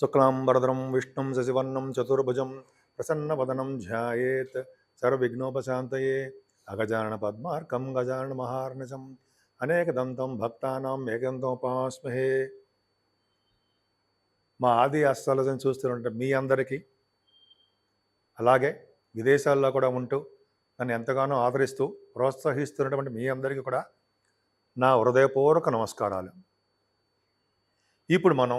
శుక్లాంబరదరం విష్ణుం శశివర్ణం చతుర్భుజం ప్రసన్నవదనం ధ్యాయేత్ సర్వవిఘ్నోపశాంతయే. అగజాన పద్మార్కం గజానన మహార్నిశం అనేకదంతం భక్తానాం ఏకంతోపాస్మహే. మా ఆది అస్సలజని చూస్తుంటే మీ అందరికీ అలాగే విదేశాల్లో కూడా ఉంటూ నన్ను ఎంతగానో ఆదరిస్తూ ప్రోత్సహిస్తున్నటువంటి మీ అందరికీ కూడా నా హృదయపూర్వక నమస్కారాలు. ఇప్పుడు మనం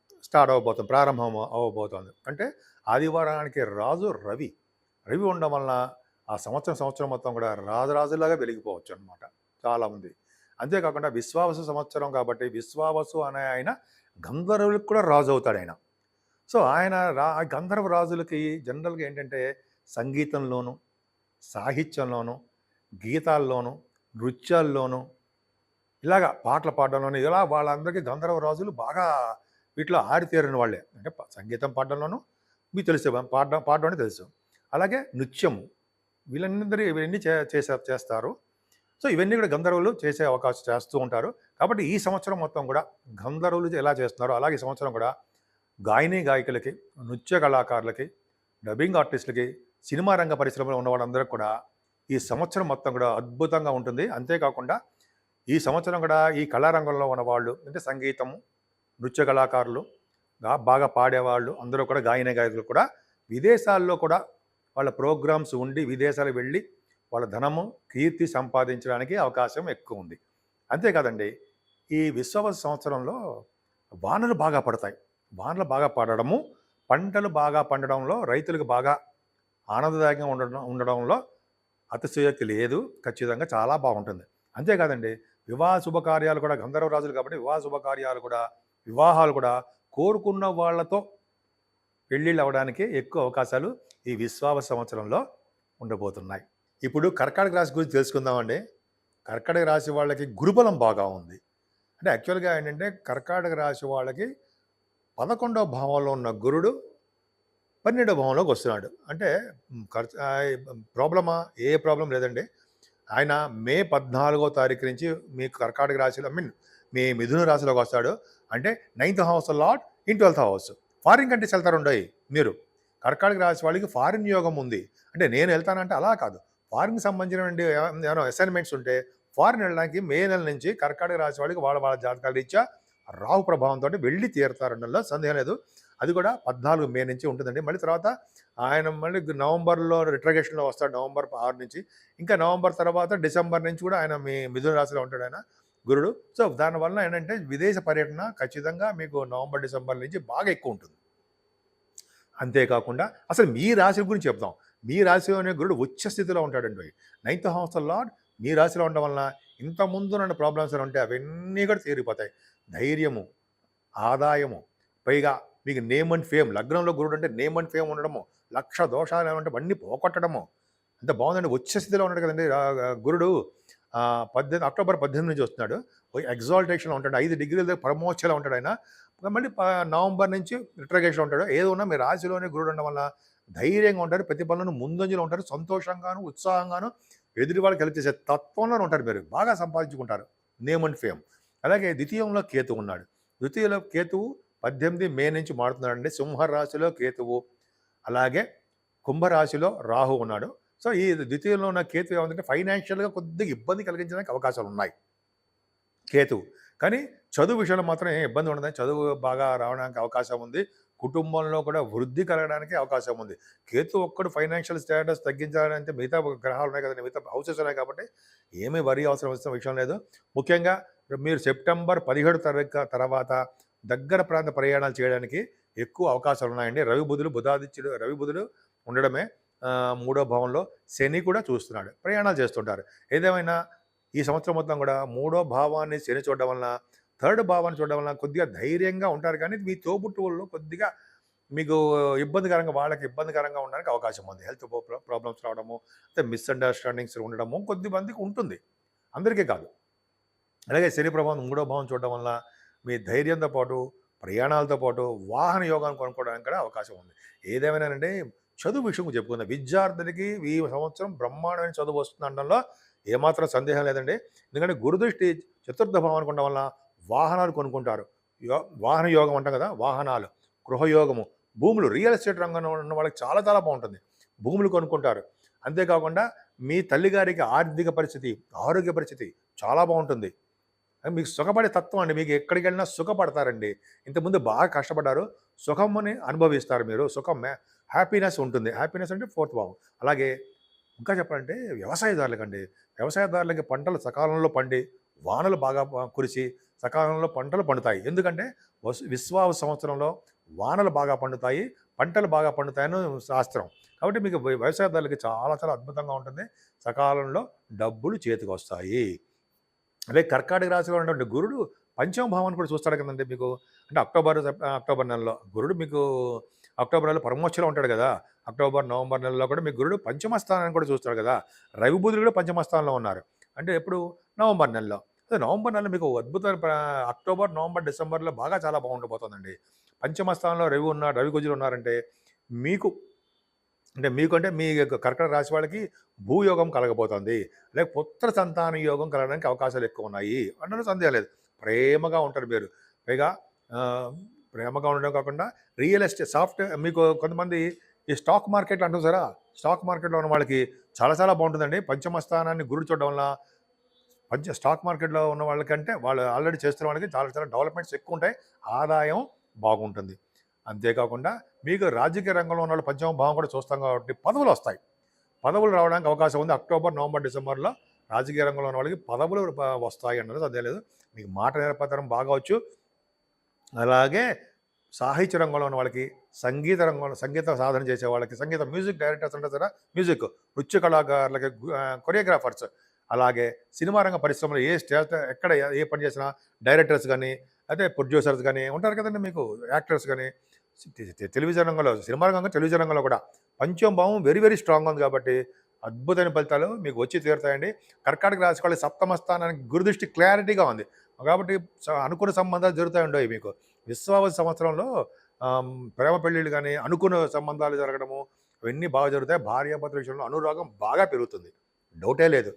స్టార్ట్ అవ్వబోతుంది ప్రారంభం అవ్వబోతోంది అంటే ఆదివారానికి రాజు రవి. రవి ఉండడం వలన ఆ సంవత్సరం సంవత్సరం మొత్తం కూడా రాజరాజులాగా వెలిగిపోవచ్చు అనమాట చాలామంది. అంతేకాకుండా విశ్వావసు సంవత్సరం కాబట్టి విశ్వావసు అనే ఆయన గంధర్వులకు కూడా రాజు అవుతాడు ఆయన. సో ఆయన రా గంధర్వ రాజులకి జనరల్గా ఏంటంటే సంగీతంలోను సాహిత్యంలోను గీతాల్లోను నృత్యాల్లోనూ ఇలాగా పాటలు పాడడంలోనూ ఇలా వాళ్ళందరికీ గంధర్వ రాజులు బాగా వీటిలో ఆరితేరిన వాళ్ళే. అంటే సంగీతం పాడడంలోనూ మీకు తెలుసు పాడడం పాడడం అనేది తెలుసు. అలాగే నృత్యము. వీళ్ళందరూ ఇవన్నీ చే చేసే చేస్తారు. సో ఇవన్నీ కూడా గంధర్వులు చేసే అవకాశం చేస్తూ ఉంటారు. కాబట్టి ఈ సంవత్సరం మొత్తం కూడా గంధర్వులు ఎలా చేస్తున్నారో అలాగే ఈ సంవత్సరం కూడా గాయని గాయకులకి నృత్య కళాకారులకి డబ్బింగ్ ఆర్టిస్టులకి సినిమా రంగ పరిశ్రమలో ఉన్న వాళ్ళందరూ కూడా ఈ సంవత్సరం మొత్తం కూడా అద్భుతంగా ఉంటుంది. అంతేకాకుండా ఈ సంవత్సరం కూడా ఈ కళారంగంలో ఉన్న వాళ్ళు అంటే సంగీతము నృత్య కళాకారులు బాగా పాడేవాళ్ళు అందరూ కూడా గాయన గాయకులు కూడా విదేశాల్లో కూడా వాళ్ళ ప్రోగ్రామ్స్ ఉండి విదేశాలకు వెళ్ళి వాళ్ళ ధనము కీర్తి సంపాదించడానికి అవకాశం ఎక్కువ ఉంది. అంతేకాదండి ఈ విశ్వ సంవత్సరంలో వానలు బాగా పడతాయి. వానలు బాగా పడడము పంటలు బాగా పండడంలో రైతులకు బాగా ఆనందదాయకంగా ఉండడం ఉండడంలో అతిశయోక్తి లేదు. ఖచ్చితంగా చాలా బాగుంటుంది. అంతేకాదండి వివాహ శుభకార్యాలు కూడా గంధర్వరాజులు కాబట్టి వివాహ శుభకార్యాలు కూడా వివాహాలు కూడా కోరుకున్న వాళ్ళతో పెళ్ళిళ్ళు అవ్వడానికి ఎక్కువ అవకాశాలు ఈ విశ్వావ సంవత్సరంలో ఉండబోతున్నాయి. ఇప్పుడు కర్కాటక రాశి గురించి తెలుసుకుందామండి. కర్కాటక రాశి వాళ్ళకి గురుబలం బాగా ఉంది. అంటే యాక్చువల్గా ఏంటంటే కర్కాటక రాశి వాళ్ళకి పదకొండవ భావంలో ఉన్న గురుడు పన్నెండవ భావంలోకి వస్తున్నాడు. అంటే ఖర్చు ప్రాబ్లమా? ఏ ప్రాబ్లం లేదండి. ఆయన మే పద్నాలుగో తారీఖు నుంచి మీకు కర్కాటక రాశిలో ఐ మీన్ మీ మిథున రాశిలోకి వస్తాడు. అంటే ninth house lord in twelfth house foreign countries వెళ్తారు ఉండయి మీరు. కర్కాటక రాశి వాళ్ళకి ఫారిన్ యోగం ఉంది. అంటే నేను వెళ్తానంటే అలా కాదు. ఫారిన్కి సంబంధించినటువంటి ఏమైనా అసైన్మెంట్స్ ఉంటే ఫారిన్ వెళ్ళడానికి మే నెల నుంచి కర్కాటక రాశి వాళ్ళకి వాళ్ళ వాళ్ళ జాతకాలు ఇచ్చా రాహు ప్రభావంతో వెళ్ళి తీరుతారన్నలో సందేహం లేదు. అది కూడా పద్నాలుగు మే నుంచి ఉంటుందండి. మళ్ళీ తర్వాత ఆయన మళ్ళీ నవంబర్లో రిట్రగేషన్లో వస్తాడు నవంబర్ ఆరు నుంచి. ఇంకా నవంబర్ తర్వాత డిసెంబర్ నుంచి కూడా ఆయన మీ మిథున రాశిలో ఉంటాడు ఆయన. గురుడు. సో దానివల్ల ఏంటంటే విదేశ పర్యటన ఖచ్చితంగా మీకు నవంబర్ డిసెంబర్ నుంచి బాగా ఎక్కువ ఉంటుంది. అంతేకాకుండా అసలు మీ రాశి గురించి చెప్తాం మీ రాశిలోనే గురుడు ఉచ్చ స్థితిలో ఉంటాడండి. నైన్త్ హౌస్ లార్డ్ మీ రాశిలో ఉండడం వలన ఇంత ముందు నన్ను ప్రాబ్లమ్స్ ఉంటే అవన్నీ కూడా తీరిపోతాయి. ధైర్యము ఆదాయము పైగా మీకు నేమ్ అండ్ ఫేమ్ లగ్నంలో గురుడు అంటే నేమ్ అండ్ ఫేమ్ ఉండడము లక్ష దోషాలు ఏమంటే అవన్నీ పోగొట్టడము. అంత బాగుందండి. ఉచ్చ స్థితిలో ఉన్నాడు కదండి. గురుడు పద్దెనిమిది అక్టోబర్ పద్దెనిమిది నుంచి వస్తున్నాడు. ఎగ్జాల్టేషన్లో ఉంటాడు. ఐదు డిగ్రీల దగ్గర ప్రమోచలో ఉంటాడు ఆయన. మళ్ళీ నవంబర్ నుంచి రిట్రగేషన్లో ఉంటాడు. ఏదో ఉన్నా మీ రాశిలోనే గురుడు ఉండడం వల్ల ధైర్యంగా ఉంటారు ప్రతి పనులను ముందంజలో ఉంటారు సంతోషంగాను ఉత్సాహంగాను ఎదుటి వాళ్ళకి హెల్ప్ చేసే తత్వంలో ఉంటారు మీరు. బాగా సంపాదించుకుంటారు. నేమ్ అండ్ ఫేమ్ అలాగే ద్వితీయంలో కేతు ఉన్నాడు. ద్వితీయంలో కేతువు పద్దెనిమిది మే నుంచి మారుతున్నాడండి. సింహరాశిలో కేతువు. అలాగే కుంభరాశిలో రాహు ఉన్నాడు. సో ఈ ద్వితీయంలో ఉన్న కేతు ఏమంటే ఫైనాన్షియల్గా కొద్దిగా ఇబ్బంది కలిగించడానికి అవకాశాలు ఉన్నాయి. కేతు. కానీ చదువు విషయంలో మాత్రం ఏం ఇబ్బంది ఉండదు చదువు బాగా రావడానికి అవకాశం ఉంది. కుటుంబంలో కూడా వృద్ధి కలగడానికి అవకాశం ఉంది. కేతు ఒక్కడు ఫైనాన్షియల్ స్టేటస్ తగ్గించాలంటే మిగతా గ్రహాలు ఉన్నాయి కదండి. మిగతా హౌసెస్ ఉన్నాయి కాబట్టి ఏమీ వరి అవసరం వచ్చిన విషయం లేదు. ముఖ్యంగా మీరు సెప్టెంబర్ పదిహేడు తారీఖు తర్వాత దగ్గర ప్రాంత ప్రయాణాలు చేయడానికి ఎక్కువ అవకాశాలు ఉన్నాయండి. రవి బుధులు బుధాదిత్యుడు రవి బుధులు ఉండడమే మూడో భావంలో శని కూడా చూస్తున్నాడు. ప్రయాణాలు చేస్తుంటారు. ఏదేమైనా ఈ సంవత్సరం మొత్తం కూడా మూడో భావాన్ని శని చూడడం వలన థర్డ్ భావాన్ని చూడడం వలన కొద్దిగా ధైర్యంగా ఉంటారు. కానీ మీ తోబుట్టువుల్లో కొద్దిగా మీకు ఇబ్బందికరంగా వాళ్ళకి ఇబ్బందికరంగా ఉండడానికి అవకాశం ఉంది. హెల్త్ ప్రాబ్లమ్స్ రావడము అంటే మిస్అండర్స్టాండింగ్స్ ఉండడము కొద్దిమందికి ఉంటుంది. అందరికీ కాదు. అలాగే శని ప్రభావం మూడో భావం చూడడం వల్ల మీ ధైర్యంతో పాటు ప్రయాణాలతో పాటు వాహన యోగాన్ని కొనుక్కోవడానికి కూడా అవకాశం ఉంది. ఏదేమైనానంటే చదువు విషయం చెప్పుకుందాం. విద్యార్థులకి ఈ సంవత్సరం బ్రహ్మాండమైన చదువు వస్తుంది అనడంలో ఏమాత్రం సందేహం లేదండి. ఎందుకంటే గురుదృష్టి చతుర్థ భావం అనుకోవడం వల్ల వాహనాలు కొనుక్కుంటారు. యో వాహన యోగం అంటాం కదా వాహనాలు గృహయోగము భూములు రియల్ ఎస్టేట్ రంగంలో ఉన్న వాళ్ళకి చాలా చాలా బాగుంటుంది. భూములు కొనుక్కుంటారు. అంతేకాకుండా మీ తల్లిగారికి ఆర్థిక పరిస్థితి ఆరోగ్య పరిస్థితి చాలా బాగుంటుంది. అది మీకు సుఖపడే తత్వం అండి. మీకు ఎక్కడికి వెళ్ళినా సుఖపడతారండి. ఇంతకుముందు బాగా కష్టపడ్డారు. సుఖముని అనుభవిస్తారు మీరు. సుఖం హ్యాపీనెస్ ఉంటుంది. హ్యాపీనెస్ అంటే ఫోర్త్ భావం. అలాగే ఇంకా చెప్పాలంటే వ్యవసాయదారులకండి. వ్యవసాయదారులకి పంటలు సకాలంలో పండి వానలు బాగా కురిసి సకాలంలో పంటలు పండుతాయి. ఎందుకంటే వస్- విశ్వావ సంవత్సరంలో వానలు బాగా పండుతాయి పంటలు బాగా పండుతాయని శాస్త్రం. కాబట్టి మీకు వ్యవసాయదారులకి చాలా చాలా అద్భుతంగా ఉంటుంది. సకాలంలో డబ్బులు చేతికి వస్తాయి అదే కర్కాటక రాశిలో ఉన్నటువంటి గురుడు పంచమ భావాన్ని కూడా చూస్తాడు కదండి మీకు. అంటే అక్టోబర్ అక్టోబర్ నెలలో గురుడు మీకు అక్టోబర్ నెలలో పరమోచ్చలో ఉంటాడు కదా. అక్టోబర్ నవంబర్ నెలలో కూడా మీ గురుడు పంచమ స్థానాన్ని కూడా చూస్తాడు కదా. రవి బుధుడు కూడా పంచమ స్థానంలో ఉన్నారు. అంటే ఎప్పుడు? నవంబర్ నెలలో. అదే నవంబర్ నెలలో మీకు అద్భుతమైన అక్టోబర్ నవంబర్ డిసెంబర్లో బాగా చాలా బాగుండిపోతుందండి. పంచమ స్థానంలో రవి ఉన్నారు రవి గుజులు ఉన్నారంటే మీకు అంటే మీకు అంటే మీ యొక్క కర్కట రాశి వాళ్ళకి భూయోగం కలగబోతోంది. లేక పుత్ర సంతాన యోగం కలగడానికి అవకాశాలు ఎక్కువ ఉన్నాయి అంటే సందేహం లేదు. ప్రేమగా ఉంటారు మీరు. పైగా ప్రేమగా ఉండడం కాకుండా రియల్ ఎస్టేట్ సాఫ్ట్ మీకు కొంతమంది ఈ స్టాక్ మార్కెట్లో అంటారు సరా? స్టాక్ మార్కెట్లో ఉన్న వాళ్ళకి చాలా చాలా బాగుంటుందండి. పంచమ స్థానాన్ని గురి చూడడం వల్ల పంచ స్టాక్ మార్కెట్లో ఉన్న వాళ్ళకంటే వాళ్ళు ఆల్రెడీ చేస్తున్న వాళ్ళకి చాలా చాలా డెవలప్మెంట్స్ ఎక్కువ ఉంటాయి ఆదాయం బాగుంటుంది. అంతేకాకుండా మీకు రాజకీయ రంగంలో ఉన్న వాళ్ళు పంచమ భావం కూడా చూస్తాం కాబట్టి పదవులు వస్తాయి. పదవులు రావడానికి అవకాశం ఉంది. అక్టోబర్ నవంబర్ డిసెంబర్లో రాజకీయ రంగంలో ఉన్న వాళ్ళకి పదవులు వస్తాయి అన్నది అదే లేదు. మీకు మాట నేర్పతనం బాగా వచ్చు. అలాగే సాహిత్య రంగంలో ఉన్న వాళ్ళకి సంగీత రంగంలో సంగీత సాధన చేసే వాళ్ళకి సంగీత మ్యూజిక్ డైరెక్టర్స్ ఉంటారు కదా మ్యూజిక్ నృత్య కళాకారులకి కొరియోగ్రాఫర్స్ అలాగే సినిమా రంగ పరిశ్రమలో ఏ స్టేజ్ ఎక్కడ ఏ- ఏ పని చేసినా డైరెక్టర్స్ కానీ అదే ప్రొడ్యూసర్స్ కానీ ఉంటారు కదండి మీకు యాక్టర్స్ కానీ టెలివిజన్ రంగంలో సినిమా రంగంలో టెలివిజన్ రంగంలో కూడా పంచం భావం వెరీ వెరీ స్ట్రాంగ్ ఉంది కాబట్టి అద్భుతమైన ఫలితాలు మీకు వచ్చి తీరుతాయండి. కర్కాటక రాశి సప్తమ స్థానానికి గురుదృష్టి క్లారిటీగా ఉంది. కాబట్టి అనుకున్న సంబంధాలు జరుగుతాయి ఉండవు మీకు. విశ్వావతి సంవత్సరంలో ప్రేమ పెళ్ళిళ్ళు కానీ అనుకున్న సంబంధాలు జరగడము ఇవన్నీ బాగా జరుగుతాయి. భార్యాభర్తల విషయంలో అనురాగం బాగా పెరుగుతుంది. డౌటే లేదు.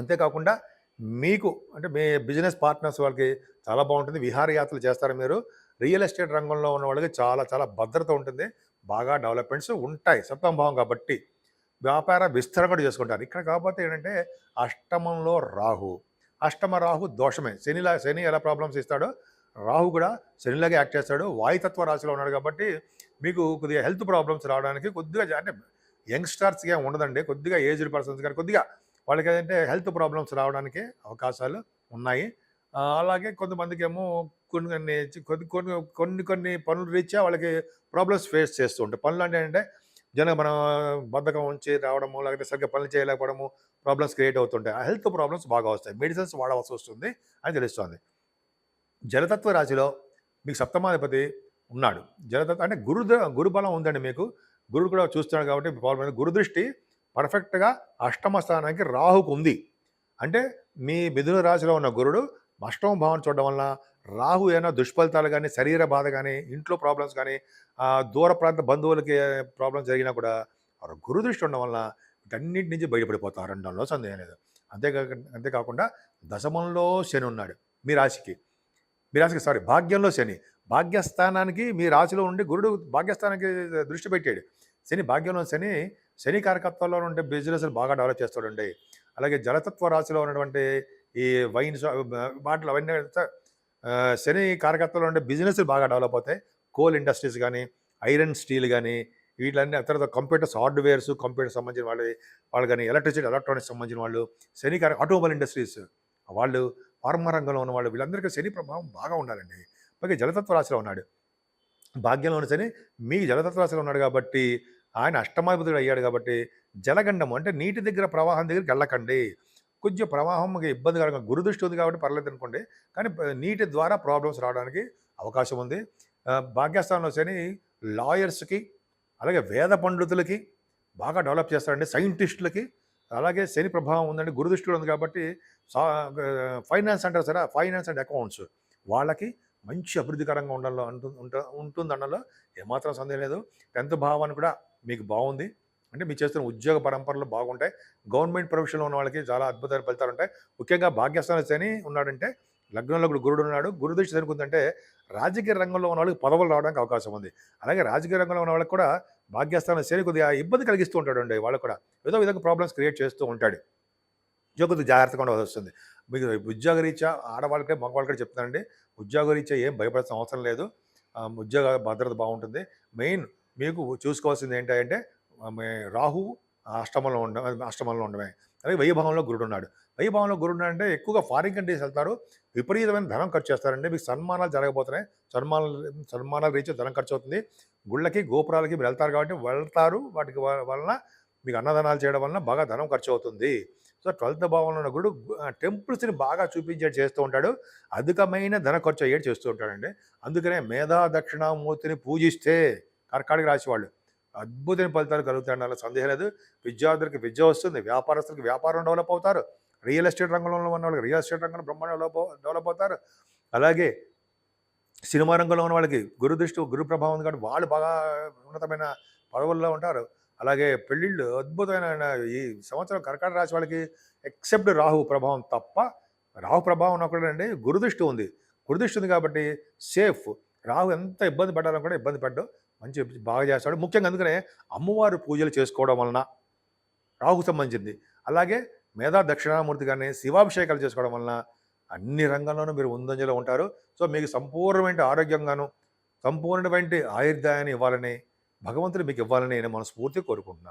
అంతేకాకుండా మీకు అంటే మీ బిజినెస్ పార్ట్నర్స్ వాళ్ళకి చాలా బాగుంటుంది. విహారయాత్రలు చేస్తారు మీరు. రియల్ ఎస్టేట్ రంగంలో ఉన్న వాళ్ళకి చాలా చాలా భద్రత ఉంటుంది. బాగా డెవలప్మెంట్స్ ఉంటాయి. సప్తమ భావం కాబట్టి వ్యాపార విస్తరణ కూడా చేసుకుంటారు. ఇక్కడ కాకపోతే ఏంటంటే అష్టమంలో రాహు. అష్టమ రాహు దోషమే. శనిలా శని ఎలా ప్రాబ్లమ్స్ ఇస్తాడో రాహు కూడా శనిలాగే యాక్ట్ చేస్తాడు. వాయుతత్వ రాశిలో ఉన్నాడు కాబట్టి మీకు కొద్దిగా హెల్త్ ప్రాబ్లమ్స్ రావడానికి కొద్దిగా అంటే యంగ్స్టర్స్కి ఉండదండి. కొద్దిగా ఏజ్డ్ పర్సన్స్ కానీ కొద్దిగా వాళ్ళకి ఏంటంటే హెల్త్ ప్రాబ్లమ్స్ రావడానికి అవకాశాలు ఉన్నాయి. అలాగే కొంతమందికి ఏమో కొన్ని కొన్ని కొన్ని కొన్ని కొన్ని పనులు రీత్యా వాళ్ళకి ప్రాబ్లమ్స్ ఫేస్ చేస్తూ ఉంటాయి. పనులు అంటే అంటే జనం మనం బద్ధకం ఉంచి రావడము లేకపోతే సరిగ్గా పనులు చేయలేకపోవడము ప్రాబ్లమ్స్ క్రియేట్ అవుతుంటాయి. ఆ హెల్త్ ప్రాబ్లమ్స్ బాగా వస్తాయి. మెడిసిన్స్ వాడవలసి వస్తుంది అని తెలుస్తుంది. జలతత్వ రాశిలో మీకు సప్తమాధిపతి ఉన్నాడు. జలతత్వ అంటే గురు గురుబలం ఉందండి మీకు. గురుడు కూడా చూస్తున్నాడు కాబట్టి ప్రాబ్లం గురుదృష్టి గురు దృష్టి పర్ఫెక్ట్గా అష్టమ స్థానానికి రాహుకు ఉంది. అంటే మీ మిథున రాశిలో ఉన్న గురుడు అష్టమ భావం చూడడం వలన రాహు ఏమైనా దుష్ఫలితాలు కానీ శరీర బాధ కానీ ఇంట్లో ప్రాబ్లమ్స్ కానీ దూర ప్రాంత బంధువులకి ప్రాబ్లమ్స్ జరిగినా కూడా వారు గురు దృష్టి ఉండడం వలన వీటన్నిటి నుంచి బయటపడిపోతారు. అనడంలో సందేహం లేదు. అంతేకాక అంతేకాకుండా దశమంలో శని ఉన్నాడు మీ రాశికి. మీ రాశికి సారీ భాగ్యంలో శని. భాగ్యస్థానానికి మీ రాశిలో ఉండి గురుడు భాగ్యస్థానానికి దృష్టి పెట్టాడు. శని భాగ్యంలో శని శని కారకత్వంలో ఉండే బిజినెస్లు బాగా డెవలప్ చేస్తాడండి. అలాగే జలతత్వ రాశిలో ఉన్నటువంటి ఈ వైన్ వాటిలో అవన్నీ శని కారకత్వంలో ఉండే బిజినెస్ బాగా డెవలప్ అవుతాయి. కోల్ ఇండస్ట్రీస్ కానీ ఐరన్ స్టీల్ కానీ వీటిలన్నీ తర్వాత కంప్యూటర్స్ హార్డ్వేర్స్ కంప్యూటర్ సంబంధించిన వాళ్ళు వాళ్ళు కానీ ఎలక్ట్రిసిటీ ఎలక్ట్రానిక్స్ సంబంధించిన వాళ్ళు శని కారక ఆటోమొబైల్ ఇండస్ట్రీస్ వాళ్ళు ఫార్మా రంగంలో ఉన్న వాళ్ళు వీళ్ళందరికీ శని ప్రభావం బాగా ఉండాలండి. పైగా జలతత్వ రాశిలో ఉన్నాడు. భాగ్యంలో ఉన్న శని మీ జలతత్వ రాశిలో ఉన్నాడు కాబట్టి ఆయన అష్టమాధిపతుడు అయ్యాడు కాబట్టి జలగండం అంటే నీటి దగ్గర ప్రవాహం దగ్గరికి వెళ్ళకండి. కొంచెం ప్రవాహం ఇబ్బందికరంగా గురుదృష్టి ఉంది కాబట్టి పర్లేదు అనుకోండి. కానీ నీటి ద్వారా ప్రాబ్లమ్స్ రావడానికి అవకాశం ఉంది. భాగ్యస్థానంలో శని లాయర్స్కి అలాగే వేద పండితులకి బాగా డెవలప్ చేస్తారండి. సైంటిస్టులకి అలాగే శని ప్రభావం ఉందండి. గురుదృష్టి ఉంది కాబట్టి ఫైనాన్స్ అంటారు సరే ఫైనాన్స్ అండ్ అకౌంట్స్ వాళ్ళకి మంచి అభివృద్ధికరంగా ఉండాలో అంటు ఉంటుంది అనడంలో ఏమాత్రం సందేహం లేదు. టెన్త్ భావాన్ని కూడా మీకు బాగుంది. అంటే మీరు చేస్తున్న ఉద్యోగ పరంపరలు బాగుంటాయి. గవర్నమెంట్ ప్రొఫెషన్లో ఉన్న వాళ్ళకి చాలా అద్భుతమైన ఫలితాలు ఉంటాయి. ముఖ్యంగా భాగ్యస్థాన శని ఉన్నాడంటే లగ్నంలో కూడా గురుడు ఉన్నాడు. గురుదృష్టి జరుగుతుందంటే రాజకీయ రంగంలో ఉన్న వాళ్ళకి పదవులు రావడానికి అవకాశం ఉంది. అలాగే రాజకీయ రంగంలో ఉన్న వాళ్ళకి కూడా భాగ్యస్థానం శని కొద్దిగా ఇబ్బంది కలిగిస్తూ ఉంటాడు అండి వాళ్ళకు కూడా. ఏదో విధంగా ప్రాబ్లమ్స్ క్రియేట్ చేస్తూ ఉంటాడు. ఇదో జాగ్రత్తగా ఉండవలసి వస్తుంది. మీకు ఉద్యోగ రీత్యా ఆడవాళ్ళకే మగవాళ్ళకే చెప్తానండి ఉద్యోగ రీత్యా ఏం భయపడాల్సిన అవసరం లేదు. ఉద్యోగ భద్రత బాగుంటుంది. మెయిన్ మీకు చూసుకోవాల్సింది ఏంటంటే రాహు అష్టమంలో ఉండ అష్టమంలో ఉండమే అలాగే వైభవంలో గురుడు ఉన్నాడు వైభవంలో గురుడు ఉన్నాడు అంటే ఎక్కువగా ఫారిన్ కంట్రీస్ వెళ్తారు. విపరీతమైన ధనం ఖర్చు చేస్తారండి. మీకు సన్మానాలు జరగబోతున్నాయి. సన్మానాలు సన్మానాల రీచ్ ధనం ఖర్చు అవుతుంది. గుళ్ళకి గోపురాలకి మీరు వెళ్తారు కాబట్టి వెళ్తారు. వాటికి వ- వలన మీకు అన్నదానాలు చేయడం వలన బాగా ధనం ఖర్చు అవుతుంది. సో ట్వెల్త్ భావంలో ఉన్న గురుడు టెంపుల్స్ని బాగా చూపించేది చేస్తూ ఉంటాడు. అధికమైన ధన ఖర్చు అయ్యేది చేస్తూ ఉంటాడండి. అందుకనే మేధా దక్షిణామూర్తిని పూజిస్తే కర్కాటక రాశి వాళ్ళు అద్భుతమైన ఫలితాలు కలుగుతాయని అలా సందేహం లేదు. విద్యార్థులకు విద్య వస్తుంది వ్యాపారస్తులకు వ్యాపారం డెవలప్ అవుతారు. రియల్ ఎస్టేట్ రంగంలో ఉన్న వాళ్ళకి రియల్ ఎస్టేట్ రంగంలో బ్రహ్మాండ డెవలప్ డెవలప్ అవుతారు. అలాగే సినిమా రంగంలో ఉన్న వాళ్ళకి గురు దృష్టి గురు ప్రభావం ఉంది కాబట్టి వాళ్ళు బాగా ఉన్నతమైన పదవుల్లో ఉంటారు. అలాగే పెళ్ళిళ్ళు అద్భుతమైన ఈ సంవత్సరం కర్కాటక రాశి వాళ్ళకి ఎక్సెప్ట్ రాహు ప్రభావం తప్ప రాహు ప్రభావం ఉన్నప్పుడండి గురుదృష్టి ఉంది. గురుదృష్టి ఉంది కాబట్టి సేఫ్. రాహు ఎంత ఇబ్బంది పడ్డాలని కూడా ఇబ్బంది పడ్డు. మంచి బాగా చేస్తాడు. ముఖ్యంగా అందుకనే అమ్మవారు పూజలు చేసుకోవడం వలన రాహుకు సంబంధించింది. అలాగే మేధా దక్షిణామూర్తి కానీ శివాభిషేకాలు చేసుకోవడం వలన అన్ని రంగాల్లోనూ మీరు ముందంజలో ఉంటారు. సో మీకు సంపూర్ణమైన ఆరోగ్యంగాను సంపూర్ణమైన ఆయుర్దాయాన్ని ఇవ్వాలని భగవంతుడు మీకు ఇవ్వాలని నేను మనస్ఫూర్తి కోరుకుంటున్నాను.